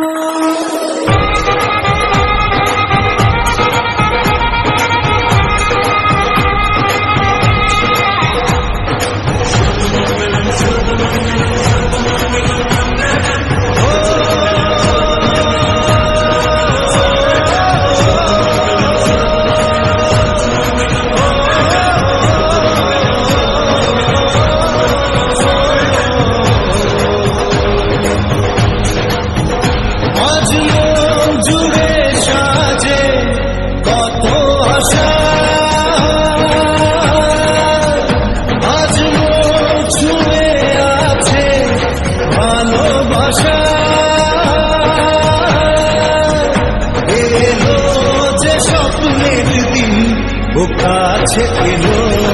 Thank you. ভালোবাসা। এলো যে স্বপ্নের দিন ও কাছে এলো।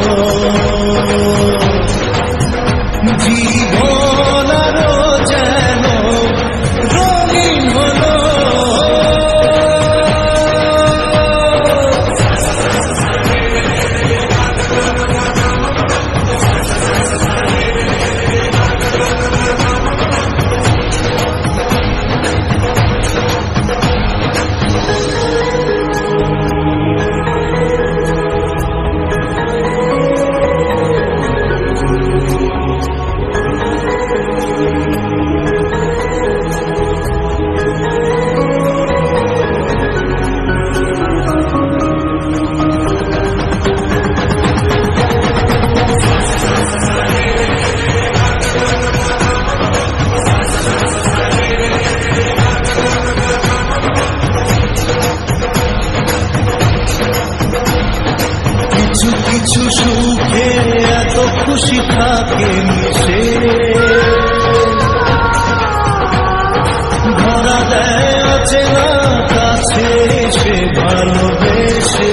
ভালোবেসে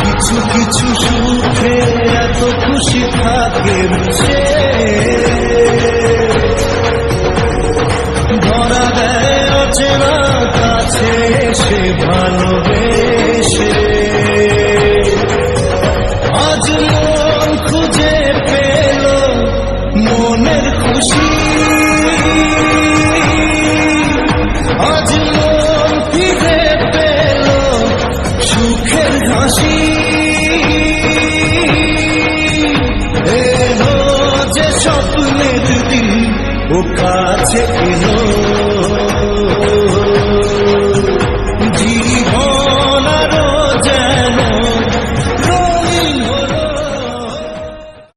কিছু কিছু সুখে এত খুশি থাকে মিশে। ধরা দেয় আছে না কাছে সে ভালোবেসে আজ খুঁজে পেল মনের খুশি ও কাছে এলো।